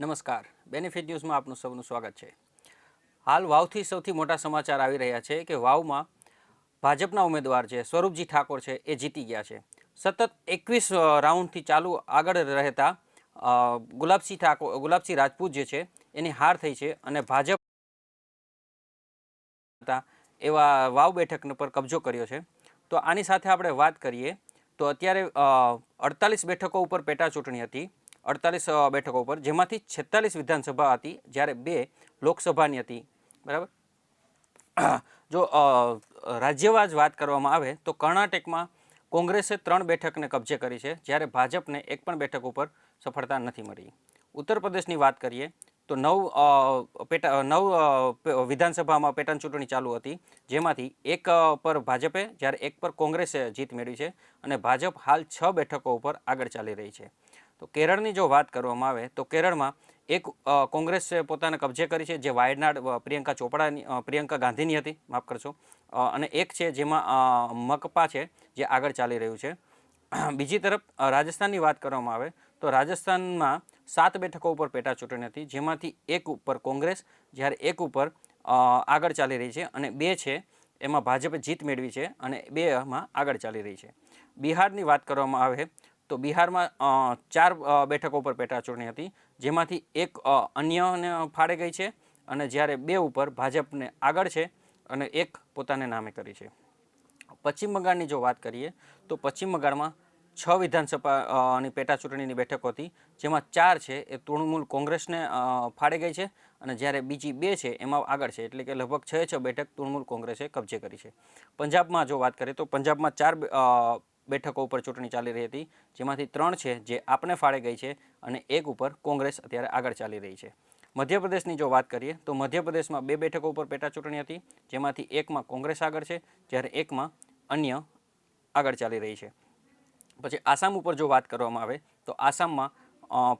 નમસ્કાર. બેનિફિટ ન્યૂઝમાં આપનું સૌનું સ્વાગત છે. હાલ વાવથી સૌથી મોટા સમાચાર આવી રહ્યા છે કે વાવમાં ભાજપના ઉમેદવાર છે, સ્વરૂપજી ઠાકોર છે, એ જીતી ગયા છે. સતત એકવીસ રાઉન્ડથી ચાલુ આગળ રહેતા ગુલાબસિંહ ઠાકોર, ગુલાબસિંહ રાજપૂત જે છે, એની હાર થઈ છે અને ભાજપ એવા વાવ બેઠક પર કબજો કર્યો છે. તો આની સાથે આપણે વાત કરીએ. તો અત્યારે અડતાલીસ બેઠકો ઉપર પેટા ચૂંટણી હતી. અડતાલીસ બેઠકો ઉપર, જેમાંથી છેતાલીસ વિધાનસભા હતી, જ્યારે બે લોકસભાની હતી. બરાબર? જો રાજ્યવાજ વાત કરવામાં આવે, તો કર્ણાટકમાં કોંગ્રેસે ત્રણ બેઠકને કબજે કરી છે, જ્યારે ભાજપને એક પણ બેઠક ઉપર સફળતા નથી મળી. ઉત્તર પ્રદેશની વાત કરીએ, તો નવ પેટા નવ વિધાનસભામાં પેટર્ન ચૂંટણી ચાલુ હતી, જેમાંથી એક પર ભાજપે, જ્યારે એક પર કોંગ્રેસે જીત મેળવી છે, અને ભાજપ હાલ છ બેઠકો ઉપર આગળ ચાલી રહી છે. તો કેરળની જો વાત કરવામાં આવે, તો કેરળમાં એક કોંગ્રેસે પોતાને કબજે કરી છે, જે વાયનાડ પ્રિયંકા ચોપડાની પ્રિયંકા ગાંધીની હતી, માફ કરશો. અને એક છે જેમાં મકપા છે, જે આગળ ચાલી રહ્યું છે. બીજી તરફ રાજસ્થાનની વાત કરવામાં આવે, તો રાજસ્થાનમાં સાત બેઠકો ઉપર પેટા ચૂંટણી હતી, જેમાંથી એક ઉપર કોંગ્રેસ, જ્યારે એક ઉપર આગળ ચાલી રહી છે, અને બે છે એમાં ભાજપે જીત મેળવી છે, અને બેમાં આગળ ચાલી રહી છે. બિહારની વાત કરવામાં આવે તો બિહારમાં ચાર બેઠકો પર પેટા ચૂંટણી હતી, જેમાંથી એક અન્યને ફાળે ગઈ છે અને જ્યારે બે ઉપર ભાજપને આગળ છે અને એક પોતાને નામે કરી છે. પશ્ચિમ બંગાળની જો વાત કરીએ, તો પશ્ચિમ બંગાળમાં છ વિધાનસભાની પેટા ચૂંટણીની બેઠકો હતી, જેમાં ચાર છે એ તૃણમૂલ કોંગ્રેસને ફાળે ગઈ છે અને જ્યારે બીજી બે છે એમાં આગળ છે, એટલે કે લગભગ છ છ બેઠક તૃણમૂલ કોંગ્રેસે કબજે કરી છે. પંજાબમાં જો વાત કરીએ તો પંજાબમાં ચાર બેઠકો ઉપર ચૂંટણી ચાલી રહી હતી, જેમાંથી ત્રણ છે જે આપને ફાળે ગઈ છે અને એક ઉપર કોંગ્રેસ અત્યારે આગળ ચાલી રહી છે. મધ્યપ્રદેશની જો વાત કરીએ, તો મધ્યપ્રદેશમાં બે બેઠકો ઉપર પેટા ચૂંટણી હતી, જેમાંથી એકમાં કોંગ્રેસ આગળ છે, જ્યારે એકમાં અન્ય આગળ ચાલી રહી છે. પછી આસામ ઉપર જો વાત કરવામાં આવે, તો આસામમાં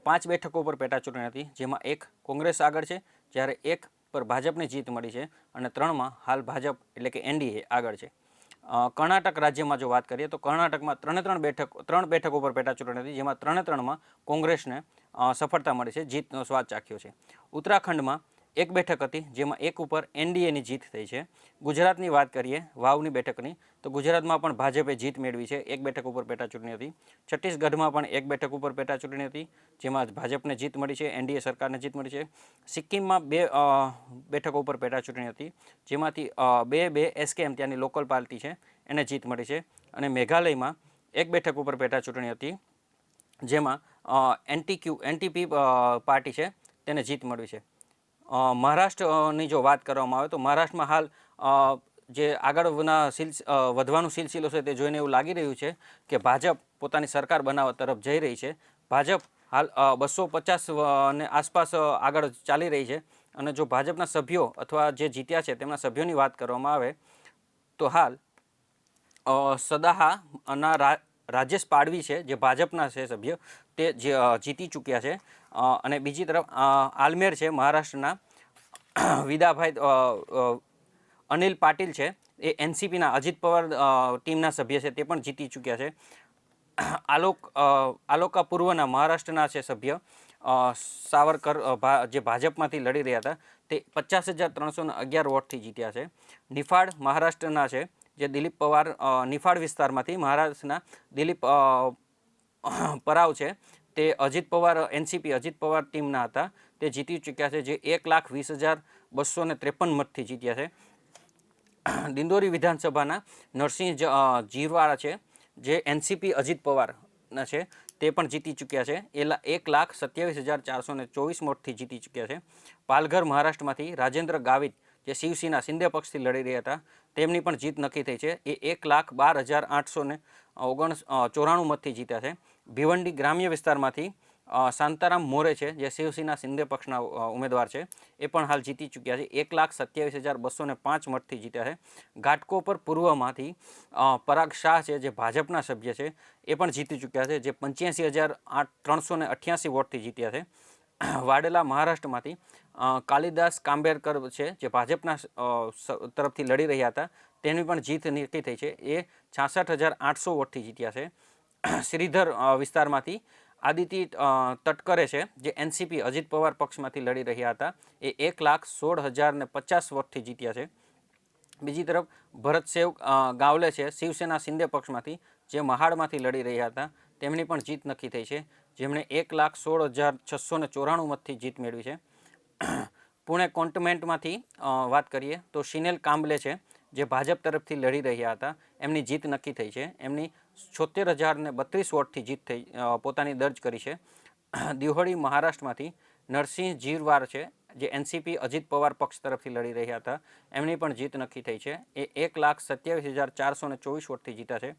પાંચ બેઠકો ઉપર પેટા ચૂંટણી હતી, જેમાં એક કોંગ્રેસ આગળ છે, જ્યારે એક પર ભાજપને જીત મળી છે અને ત્રણમાં હાલ ભાજપ એટલે કે એનડીએ આગળ છે. કર્ણાટક રાજ્યમાં જો વાત કરીએ તો કર્ણાટકમાં ત્રણે ત્રણ બેઠક, ત્રણ બેઠકો ઉપર પેટા ચૂંટણી હતી, જેમાં ત્રણે ત્રણમાં કોંગ્રેસને સફળતા મળી છે, જીતનો સ્વાદ ચાખ્યો છે. ઉત્તરાખંડમાં એક બેઠક હતી જેમાં એક ઉપર એનડીએની જીત થઈ છે. ગુજરાતની વાત કરીએ વાવની બેઠકની, તો ગુજરાતમાં પણ ભાજપે જીત મેળવી છે. એક બેઠક ઉપર પેટા ચૂંટણી હતી. છત્તીસગઢમાં પણ એક બેઠક ઉપર પેટા ચૂંટણી હતી, જેમાં ભાજપને જીત મળી છે, એનડીએ સરકારને જીત મળી છે. સિક્કિમમાં બે બેઠકો ઉપર પેટા ચૂંટણી હતી, જેમાંથી બે બે એસકેએમ ત્યાંની લોકલ પાર્ટી છે, એને જીત મળી છે. અને મેઘાલયમાં એક બેઠક ઉપર પેટા ચૂંટણી હતી, જેમાં એનટીક્યુ, એનટીપી પાર્ટી છે, તેને જીત મળી છે. મહારાષ્ટ્રની જો વાત કરવામાં આવે તો મહારાષ્ટ્રમાં હાલ જે આગળના સિલ વધવાનું સિલસિલો છે તે જોઈને એવું લાગી રહ્યું છે કે ભાજપ પોતાની સરકાર બનાવવા તરફ જઈ રહી છે. ભાજપ હાલ બસો પચાસ ને આસપાસ આગળ ચાલી રહી છે. અને જો ભાજપના સભ્યો અથવા જે જીત્યા છે તેમના સભ્યોની વાત કરવામાં આવે તો હાલ સદાહાના રાજેશ પાડવી છે, જે ભાજપના છે સભ્ય, તે જીતી ચૂક્યા છે. અને બીજી તરફ આલમેર છે, મહારાષ્ટ્રના. વિદાભાઈ અનિલ પાટીલ છે, એ એનસીપીના અજીત પવાર ટીમના સભ્ય છે, તે પણ જીતી ચૂક્યા છે. આલોક આલોકા પૂર્વના મહારાષ્ટ્રના છે સભ્ય. સાવરકર જે ભાજપમાંથી લડી રહ્યા હતા, તે પચાસ હજાર ત્રણસો અગિયાર વોટથી જીત્યા છે. નિફાડ મહારાષ્ટ્રના છે, જે દિલીપ પવાર નિફાળ વિસ્તારમાંથી મહારાષ્ટ્રના દિલીપ પરાવ છે તે અજીત પવાર, એનસીપી અજીત પવાર ટીમના હતા. તે જીતી ચૂક્યા છે, જે એક લાખ વીસ હજાર બસો ને ત્રેપન મતથી જીત્યા છે. દિંદોરી વિધાનસભાના નરસિંહ જીરવાળા છે, જે એનસીપી અજીત પવારના છે, તે પણ જીતી ચૂક્યા છે. એ એક લાખ સત્યાવીસ હજાર ચારસો ને ચોવીસ મતથી જીતી ચૂક્યા છે. પાલઘર મહારાષ્ટ્રમાંથી રાજેન્દ્ર ગાવિત, જે શિવસેના સિંધે પક્ષથી લડી રહ્યા હતા, તેમની પણ જીત નક્કી થઈ છે. એ એક લાખ બાર હજાર આઠસો ને ઓગણ ચોરાણું મતથી જીત્યા છે. ભિવંડી ગ્રામ્ય વિસ્તારમાંથી શાંતારામ મોરે છે, જે શિવસેના સિંધે પક્ષના ઉમેદવાર છે, એ પણ હાલ જીતી ચૂક્યા છે. એક લાખ સત્યાવીસ હજાર બસો ને પાંચ મતથી જીત્યા છે. ઘાટકોપર પૂર્વમાંથી પરાગ શાહ છે, જે ભાજપના સભ્ય છે, એ પણ જીતી ચૂક્યા છે, જે પંચ્યાસી હજાર આઠ ત્રણસો ને અઠ્યાસી વોટથી જીત્યા છે. વાડેલા મહારાષ્ટ્રમાંથી કાલિદાસ કાંબેરકર છે, જે ભાજપના તરફથી લડી રહ્યા હતા, તેની પણ જીત નક્કી થઈ છે. એ છાસઠ હજાર આઠસો વોટથી જીત્યા છે. શ્રીધર વિસ્તારમાંથી આદિત્ય તટકરે છે, જે એનસીપી અજીત પવાર પક્ષમાંથી લડી રહ્યા હતા. એ એક લાખ સોળ હજાર ને પચાસ વોટથી જીત્યા છે. બીજી તરફ ભરતસેવ સેવ ગાવલે છે, શિવસેના શિંદે પક્ષમાંથી, જે મહાડમાંથી લડી રહ્યા હતા. તેમની પણ જીત નક્કી થઈ છે. જેમણે એક લાખ સોળ હજાર છસો ને ચોરાણું મતથી જીત મેળવી છે. પુણે કોન્ટમેન્ટમાંથી વાત કરીએ તો શિનેલ કાંબલે છે, જે ભાજપ તરફથી લડી રહ્યા હતા. એમની જીત નક્કી થઈ છે. એમની છોતેર હજાર ને બત્રીસ વોટથી જીત થઈ પોતાની દર્જ કરી છે. દિહોળી મહારાષ્ટ્રમાંથી નરસિંહ જીરવાર છે, જે એનસીપી અજીત પવાર પક્ષ તરફથી લડી રહ્યા હતા. એમની પણ જીત નક્કી થઈ છે. એ એક લાખ સત્યાવીસ હજાર ચારસો ને ચોવીસ વોટથી જીતા છે.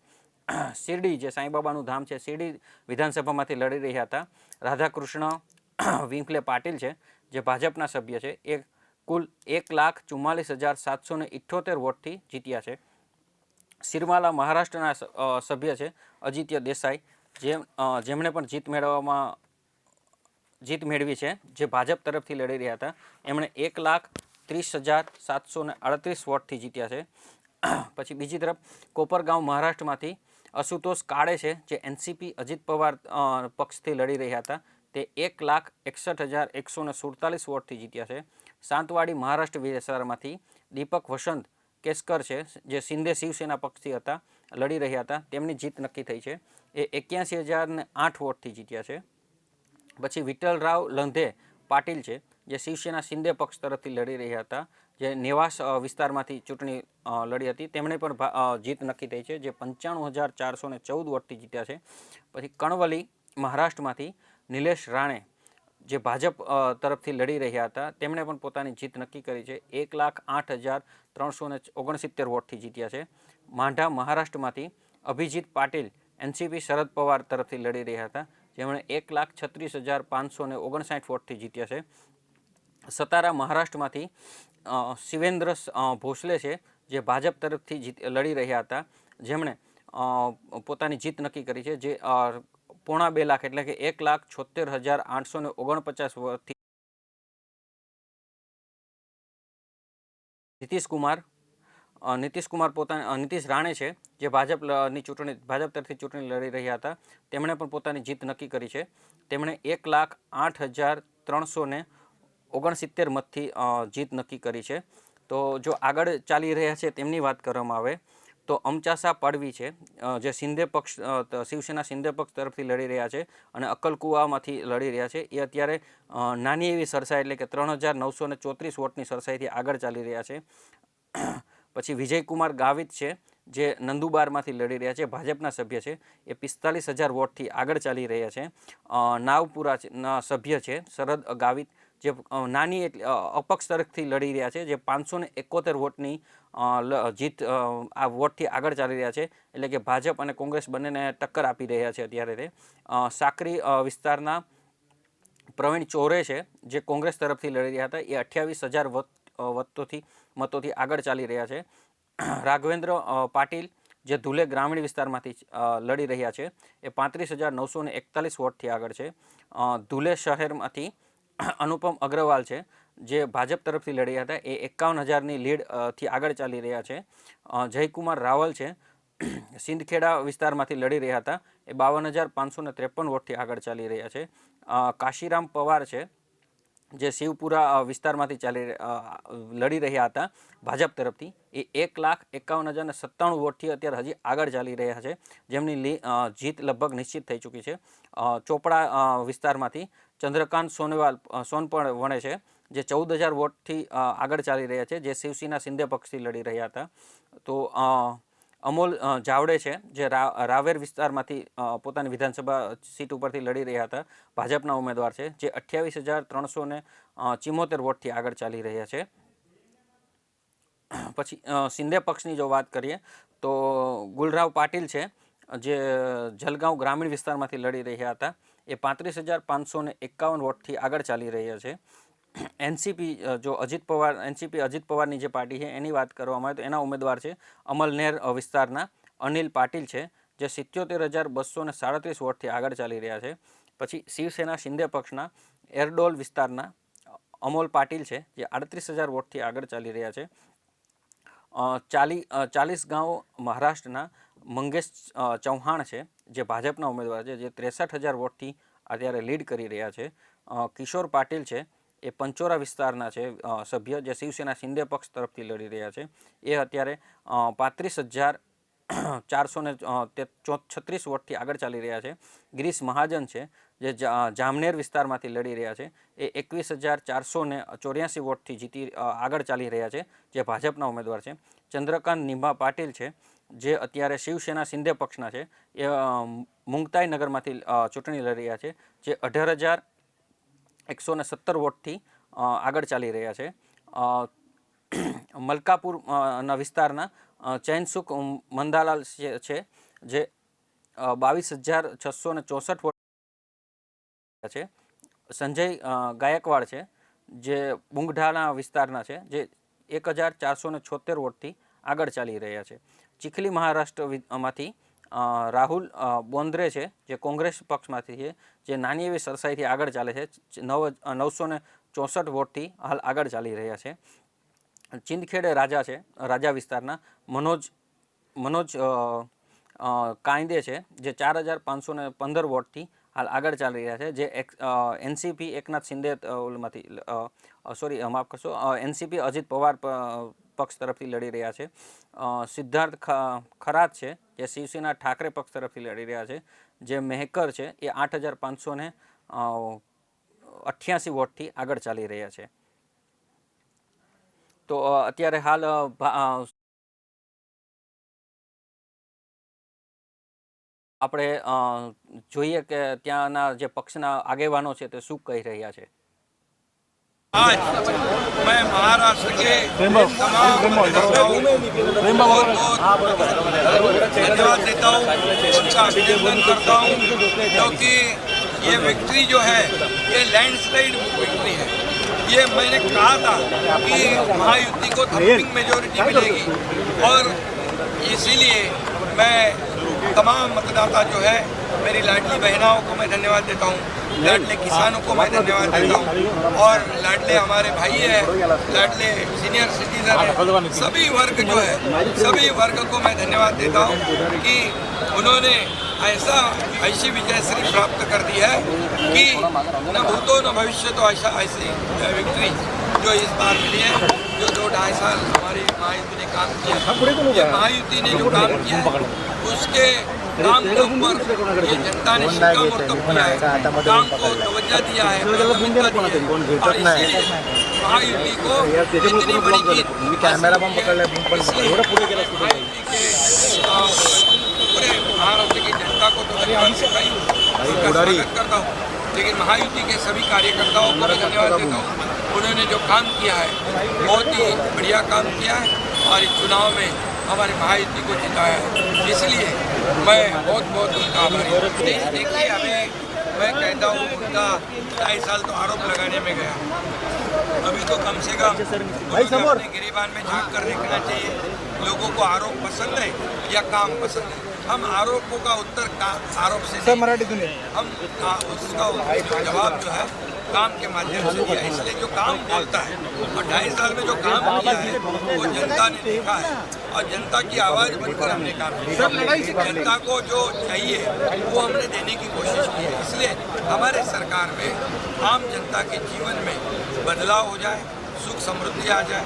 શિરડી જે સાંઈબાબાનું ધામ છે, શિરડી વિધાનસભામાંથી લડી રહ્યા હતા. રાધાકૃષ્ણ વિંકલે પાટીલ છે, જે ભાજપના સભ્ય છે, એ કુલ એક લાખ ચુમ્માલીસ હજાર સાતસો ને ઇઠ્ઠોતેર વોટથી જીત્યા છે. સિરમાલા મહારાષ્ટ્રના સભ્ય છે, અજિત્ય દેસાઈ, જેમ જેમણે પણ જીત મેળવવામાં, જીત મેળવી છે, જે ભાજપ તરફથી લડી રહ્યા હતા. એમણે એક લાખ ત્રીસ હજાર સાતસો ને અડત્રીસ વોટથી જીત્યા છે. પછી બીજી તરફ, કોપરગાંવ મહારાષ્ટ્રમાંથી અશુતોષ કાળે છે, જે એનસીપી અજીત પવાર પક્ષથી લડી રહ્યા હતા. તે એક લાખ એકસઠ હજાર એકસો ને સુડતાલીસ વોટથી જીત્યા છે. સાંતવાડી મહારાષ્ટ્ર વિસ્તારમાંથી દીપક વસંત કેસકર છે, જે શિંદે શિવસેના પક્ષથી હતા, લડી રહ્યા હતા, તેમની જીત નક્કી થઈ છે. એ એક્યાસી હજાર ને આઠ વોટથી જીત્યા છે. પછી વિઠ્ઠલરાવ લંધે પાટીલ છે, જે શિવસેના શિંદે પક્ષ તરફથી લડી રહ્યા હતા, જે નેવાસ વિસ્તારમાંથી ચૂંટણી લડી હતી. તેમણે પણ જીત નક્કી થઈ છે, જે પંચાણું હજાર ચારસો ચૌદ વોટથી જીત્યા છે. પછી કણવલી મહારાષ્ટ્રમાંથી નિલેશ રાણે જે ભાજપ તરફથી લડી રહ્યા હતા, તેમણે પણ પોતાની જીત નક્કી કરી છે. એક લાખ આઠ હજાર ત્રણસો ને ઓગણસિત્તેર વોટથી જીત્યા છે. માંઢા મહારાષ્ટ્રમાંથી અભિજીત પાટીલ એનસીપી શરદ પવાર તરફથી લડી રહ્યા હતા. જેમણે એક લાખ છત્રીસ હજાર પાંચસો ને ઓગણસાઠ વોટથી જીત્યા છે. સતારા મહારાષ્ટ્રમાંથી શિવેન્દ્ર ભોસલે છે, જે ભાજપ તરફથી જીત, લડી રહ્યા હતા. જેમણે પોતાની જીત નક્કી કરી છે. જે પોણા બે લાખ એટલે કે એક લાખ છોતેર હજાર આઠસો ને ઓગણપચાસ વર્ષથી નીતિશ કુમાર. નીતિશ કુમાર પોતાની નીતિશ રાણે છે, જે ભાજપની ચૂંટણી, ભાજપ તરફથી ચૂંટણી લડી રહ્યા હતા. તેમણે પણ પોતાની જીત નક્કી કરી છે. તેમણે એક લાખ આઠ હજાર ત્રણસો ને ઓગણસિત્તેર મતથી જીત નક્કી કરી છે. તો જો આગળ ચાલી રહ્યા છે તેમની વાત કરવામાં આવે તો અમચાસા પાડવી છે જે સિંધે પક્ષ શિવસેના સિંધે પક્ષ તરફથી લડી રહ્યા છે અને અક્કલકુવામાંથી લડી રહ્યા છે. એ અત્યારે નાની એવી સરસાઈ એટલે કે ત્રણ હજાર નવસો ને ચોત્રીસ વોટની સરસાઈથી આગળ ચાલી રહ્યા છે. પછી વિજયકુમાર ગાવિત છે, જે નંદુબારમાંથી લડી રહ્યા છે, ભાજપના સભ્ય છે. એ પિસ્તાલીસ હજાર વોટથી આગળ ચાલી રહ્યા છે. નાવપુરા સભ્ય છે, શરદ ગાવિત. જે નાની એટલી અપક્ષ તરફથી લડી રહ્યા છે, જે પાંચસો ને એકોતેર વોટની જીત આ વોટથી આગળ ચાલી રહ્યા છે, એટલે કે ભાજપ અને કોંગ્રેસ બંનેને ટક્કર આપી રહ્યા છે અત્યારે તે. સાકરી વિસ્તારના પ્રવીણ ચોરે છે, જે કોંગ્રેસ તરફથી લડી રહ્યા હતા, એ અઠ્યાવીસ હજાર વત્તોથી, મતોથી આગળ ચાલી રહ્યા છે. રાઘવેન્દ્ર પાટીલ, જે ધુલે ગ્રામીણ વિસ્તારમાંથી લડી રહ્યા છે, એ પાંત્રીસ હજાર નવસો એકતાલીસ વોટથી આગળ છે. ધુલે શહેરમાંથી અનુપમ અગ્રવાલ છે, જે ભાજપ તરફથી લડી હતા. એ એકાવન હજારની લીડથી આગળ ચાલી રહ્યા છે. જયકુમાર રાવલ છે. સિંદખેડા વિસ્તારમાંથી લડી રહ્યા હતા. એ બાવન હજાર પાંચસો ને ત્રેપન વોટથી આગળ ચાલી રહ્યા છે. કાશીરામ પવાર છે, જે શિવપુરા વિસ્તારમાંથી ચાલી લડી રહ્યા હતા ભાજપ તરફથી. એ એક લાખ એકાવન હજાર ને સત્તાણું વોટથી અત્યારે હજી આગળ ચાલી રહ્યા છે. જેમની જીત લગભગ નિશ્ચિત થઈ ચૂકી છે. ચોપડા વિસ્તારમાંથી ચંદ્રકાંત સોનવાલ સોન સોનપણ વણે છે, જે ચૌદ હજાર વોટથી આગળ ચાલી રહ્યા છે, જે શિવસેના સિંધે પક્ષથી લડી રહ્યા હતા. તો અમોલ જાવડે છે, જે રાવેર વિસ્તારમાંથી પોતાની વિધાનસભા સીટ ઉપરથી લડી રહ્યા હતા, ભાજપના ઉમેદવાર છે, જે અઠ્યાવીસ હજાર ત્રણસો ને ચિમોતેર વોટથી આગળ ચાલી રહ્યા છે. પછી સિંધે પક્ષની જો વાત કરીએ, તો ગુલરાવ પાટીલ છે, જે જલગાંવ ગ્રામીણ વિસ્તારમાંથી લડી રહ્યા હતા. એ પાંત્રીસ હજાર પાંચસો ને એકાવન વોટથી આગળ ચાલી રહ્યા છે. એનસીપી જો અજીત પવાર, એનસીપી અજીત પવારની જે પાર્ટી છે, એની વાત કરવામાં આવે તો એના ઉમેદવાર છે અમલનેર વિસ્તારના અનિલ પાટીલ છે, જે સિત્યોતેર હજાર બસો ને સાડત્રીસ વોટથી આગળ ચાલી રહ્યા છે. પછી શિવસેના શિંદે પક્ષના એરડોલ વિસ્તારના અમોલ પાટીલ છે, જે આડત્રીસ હજાર વોટથી આગળ ચાલી રહ્યા છે. ચાલી ચાલીસ ગાંવ મહારાષ્ટ્રના મંગેશ ચૌહાણ છે જે ભાજપના ઉમેદવાર છે, જે ત્રેસઠ હજાર વોટથી અત્યારે લીડ કરી રહ્યા છે કિશોર પાટીલ છે, એ પંચોરા વિસ્તારના છે સભ્ય જે શિવસેના શિંદે પક્ષ તરફથી લડી રહ્યા છે, એ અત્યારે પાંત્રીસ હજાર ચારસો ને છત્રીસ વોટથી આગળ ચાલી રહ્યા છે, ગિરીશ મહાજન છે, જે જામનેર વિસ્તારમાંથી લડી રહ્યા છે, એ એકવીસ હજાર ચારસો ને ચોર્યાસી વોટથી જીતી આગળ ચાલી રહ્યા છે, જે ભાજપના ઉમેદવાર છે, ચંદ્રકાંત નિંભા પાટીલ છે જે અત્યારે શિવસેના સિંધે પક્ષના છે, એ મુંગતાઈ નગરમાંથી ચૂંટણી લડી રહ્યા છે, જે અઢાર હજાર એકસો ને સત્તર વોટથી આગળ ચાલી રહ્યા છે. મલકાપુરના વિસ્તારના ચૈનસુખ મંદાલાલ છે જે બાવીસ હજાર છસો ને ચોસઠ વોટ છે. સંજય ગાયકવાડ છે, જે બુંગઢાના વિસ્તારના છે, જે એક હજાર ચારસો ને છોતેર વોટથી આગળ ચાલી રહ્યા છે. ચીખલી મહારાષ્ટ્રમાંથી રાહુલ બોન્દ્રે છે, જે કોંગ્રેસ પક્ષમાંથી છે, જે નાની એવી સરસાઈથી આગળ ચાલે છે નવ નવસો ને ચોસઠ વોટથી હાલ આગળ ચાલી રહ્યા છે. ચિંદખેડે રાજા છે, રાજા વિસ્તારના, મનોજ મનોજ કાયદે છે, જે ચાર હજાર પાંચસો ને પંદર વોટથી હાલ આગળ ચાલી રહ્યા છે, જે એક એનસીપી, એકનાથ શિંદે ઓલમાંથી સોરી, માફ કરશો એનસીપી, અજીત પવાર પક્ષ તરફથી લડી રહ્યા છે. સિદ્ધાર્થ ખરાત છે, જે શિવસેના ઠાકરે પક્ષ તરફથી લડી રહ્યા છે. જે મહેકર છે, એ આઠ હજાર પાંચસો ને અઠ્યાસી વોટથી આગળ ચાલી રહ્યા છે. તો અત્યારે હાલ આપણે જોઈએ કે ત્યાંના જે પક્ષના આગેવાનો છે તે શું કહી રહ્યા છે. आज मैं महाराष्ट्र के तमाम बहुत बहुत धन्यवाद देता हूँ उनका अभिनंदन करता हूँ क्योंकि ये विक्ट्री जो है ये लैंडस्लाइड विक्ट्री है। ये मैंने कहा था कि महायुति को थम्पिंग मेजोरिटी मिलेगी। और इसीलिए मैं तमाम मतदाता जो है मेरी लाडली बहनाओं को मैं धन्यवाद देता हूँ लाडले किसानों को मैं धन्यवाद देता हूँ और लाडले हमारे भाई है लाडले सीनियर सिटीजन है सभी वर्ग जो है सभी वर्ग को मैं धन्यवाद देता हूँ कि उन्होंने ऐसा ऐसी विजयश्री प्राप्त कर दी है कि न भूतो न भविष्य तो ऐसा ऐसी विक्ट्री जो इस बार मिली है जो दो ढाई साल हमारी महायुति ने काम किया ये महायुति ने जो काम किया उसके काम ऊपर ये जनता ने शिकामोर्तब किया है। काम को तवज्जो दिया है। प्राथमिकता दी है। और इसीलिए महायुति को इतनी बड़ी जीत कैमरा बम पकड़ ले महायुति के आ, पूरे महाराष्ट्र की जनता को तो धन्यवाद स्वागत करता हूँ। लेकिन महायुति के सभी कार्यकर्ताओं को धन्यवाद देता हूँ। उन्होंने जो काम किया है बहुत ही बढ़िया काम किया है। और इस चुनाव में हमारी महायुति को जिताया है। इसलिए मैं बहुत बहुत उनका आभारी देखिए अभी मैं कहता हूँ उनका ढाई साल तो आरोप लगाने में गया। अभी तो कम से कम अपने गिरीबान में झाँक कर देखना चाहिए। लोगों को आरोप पसंद है या काम पसंद है? हम आरोपों का उत्तर का- आरोप से नहीं। हम उसका जवाब जो है काम के माध्यम से दिया इसलिए जो काम बोलता है और ढाई साल में जो काम किया है वो जनता ने देखा है। और जनता की आवाज़ बनकर हमने काम किया जनता को जो चाहिए वो हमने देने की कोशिश की है। इसलिए हमारे सरकार में आम जनता के जीवन में बदलाव हो जाए सुख समृद्धि आ जाए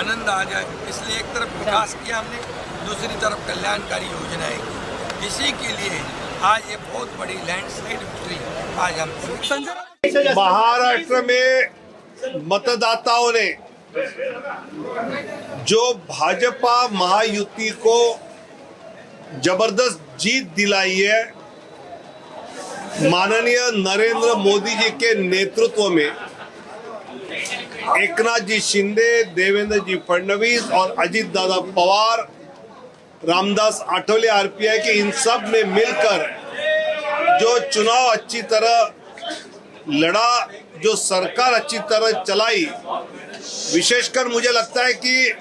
आनंद आ जाए। इसलिए एक तरफ़ विकास किया हमने दूसरी तरफ़ कल्याणकारी योजनाएँ की। इसी के लिए आज ये बहुत बड़ी लैंडस्लाइड विक्ट्री आज हम महाराष्ट्र में मतदाताओं ने जो भाजपा महायुति को ज़बरदस्त जीत दिलाई है, माननीय नरेंद्र मोदी जी के नेतृत्व में एकनाथ जी शिंदे देवेंद्र जी फडणवीस और अजीत दादा पवार, रामदास आठवले आरपीआई के इन सबने मिलकर जो चुनाव अच्छी तरह लड़ा, जो सरकार अच्छी तरह चलाई, विशेषकर मुझे लगता है कि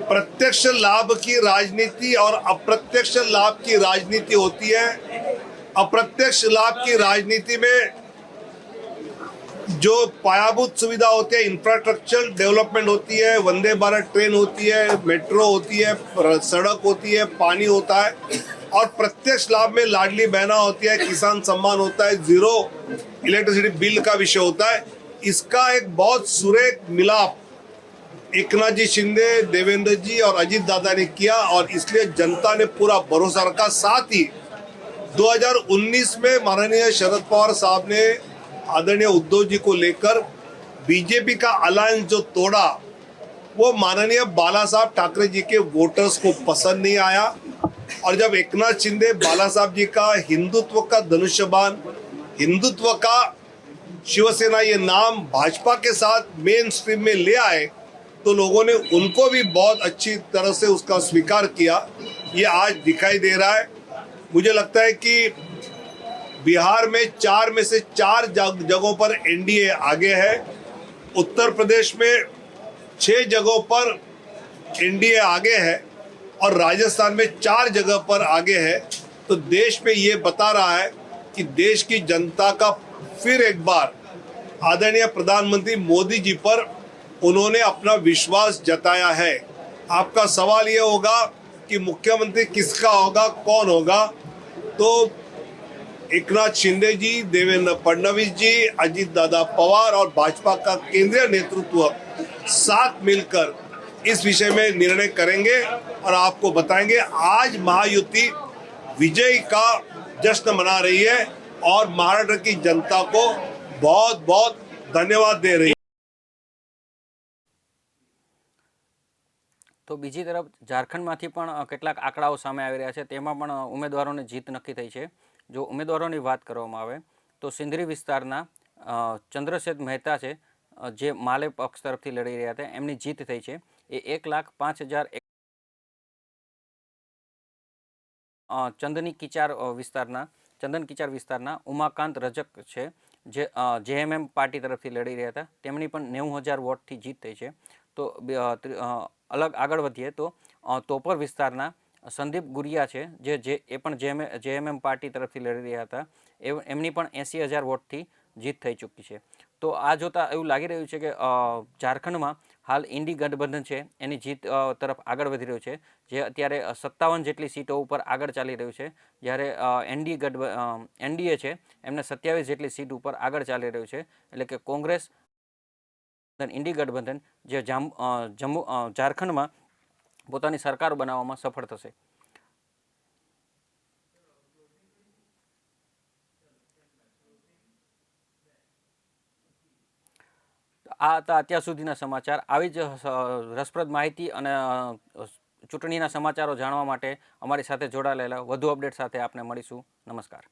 प्रत्यक्ष लाभ की राजनीति और अप्रत्यक्ष लाभ की राजनीति होती है। अप्रत्यक्ष लाभ की राजनीति में जो पायाभूत सुविधा होती है इंफ्रास्ट्रक्चर डेवलपमेंट होती है, वंदे भारत ट्रेन होती है मेट्रो होती है, सड़क होती है, पानी होता है और प्रत्यक्ष लाभ में लाडली बहना होती है, किसान सम्मान होता है ज़ीरो इलेक्ट्रिसिटी बिल का विषय होता है। इसका एक बहुत सुरेख मिलाप एकनाथ जी शिंदे, देवेंद्र जी और अजीत दादा ने किया और इसलिए जनता ने पूरा भरोसा रखा। साथ ही 2019 में माननीय शरद पवार साहब ने आदरणीय उद्धव जी को लेकर बीजेपी का अलायंस जो तोड़ा, वो माननीय बाला साहब ठाकरे जी के वोटर्स को पसंद नहीं आया। और जब एक नाथ शिंदे बाला साहब जी का हिंदुत्व का धनुष्यबान हिंदुत्व का शिवसेना ये नाम भाजपा के साथ मेन स्ट्रीम में ले आए तो लोगों ने उनको भी बहुत अच्छी तरह से उसका स्वीकार किया। ये आज दिखाई दे रहा है। मुझे लगता है कि बिहार में चार में से चार जग- जगहों पर एनडीए आगे है। उत्तर प्रदेश में छह जगहों पर एनडीए आगे है। और राजस्थान में चार जगह पर आगे है। तो देश में ये बता रहा है कि देश की जनता का फिर एक बार आदरणीय प्रधानमंत्री मोदी जी पर उन्होंने अपना विश्वास जताया है। आपका सवाल ये होगा कि मुख्यमंत्री किसका होगा, कौन होगा? तो एकनाथ शिंदे जी, देवेंद्र फडणवीस जी, अजीत दादा पवार और भाजपा का केंद्रीय नेतृत्व साथ मिलकर इस विषय में निर्णय करेंगे और आपको बताएंगे आज महायुति विजय का जश्न मना रही है और महाराष्ट्र की जनता को बहुत बहुत धन्यवाद दे रही है તો બીજી તરફ ઝારખંડમાંથી પણ અ, કેટલાક આંકડાઓ સામે આવી રહ્યા છે તેમાં પણ અ, ઉમેદવારોની જીત નક્કી થઈ છે જો ઉમેદવારોની વાત કરવામાં આવે તો સિંધરી વિસ્તારના અ, ચંદ્રશેદ મહેતા છે અ, જે માલે પક્ષ તરફથી લડી રહ્યા હતા એમની જીત થઈ છે એ એક લાખ પાંચ હજાર ચંદની કિચાર વિસ્તારના, ચંદન કિચાર વિસ્તારના ઉમાકાંત રજક છે, જે જેએમએમ પાર્ટી તરફથી લડી રહ્યા હતા. તેમની પણ નેવું હજાર વોટથી જીત થઈ છે. તો અલગ આગળ વધીએ તો તોપર વિસ્તારના સંદીપ ગુરિયા છે, જે જે, એ પણ જેએમએ જેએમએમ પાર્ટી તરફથી લડી રહ્યા હતા. એમની પણ એંસી હજાર વોટથી જીત થઈ ચૂકી છે. તો આ જોતાં એવું લાગી રહ્યું છે કે ઝારખંડમાં હાલ ઇન્ડી ગઠબંધન છે, એની જીત તરફ આગળ વધી રહ્યું છે, જે અત્યારે સત્તાવન જેટલી સીટો ઉપર આગળ ચાલી રહ્યું છે, જ્યારે એનડીએ ગઠ એનડીએ છે, એમને સત્યાવીસ જેટલી સીટ ઉપર આગળ ચાલી રહ્યું છે, એટલે કે કોંગ્રેસ ઇન્ડી ગઠબંધન જે જામ જમ્મુ ઝારખંડમાં પોતાની સરકાર બનાવવામાં સફળ થશે. આ હતા અત્યાર સુધીના સમાચાર. આવી જ રસપ્રદ માહિતી અને ચૂંટણીના સમાચારો જાણવા માટે અમારી સાથે જોડાયેલા. વધુ અપડેટ સાથે આપને મળીશું. નમસ્કાર.